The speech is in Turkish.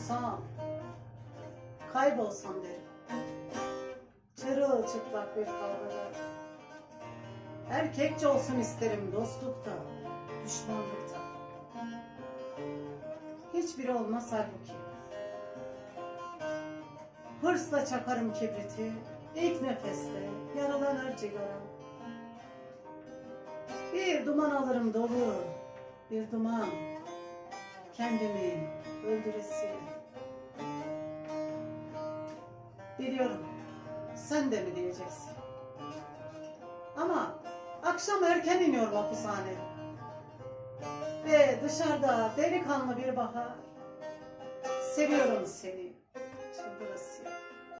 olsam, kaybolsam derim. Çırılçıplak bir kavgada. Erkekçe olsun isterim dostlukta, düşmanlıkta. Hiçbiri olmaz halbuki. Hırsla çakarım kibriti, ilk nefeste yaralanır cigaram. Bir duman alırım dolu, bir duman kendimi öldüresi. Biliyorum, sen de mi diyeceksin? Ama akşam erken iniyor hapishaneye. Ve dışarıda delikanlı bir bahar. Seviyorum seni.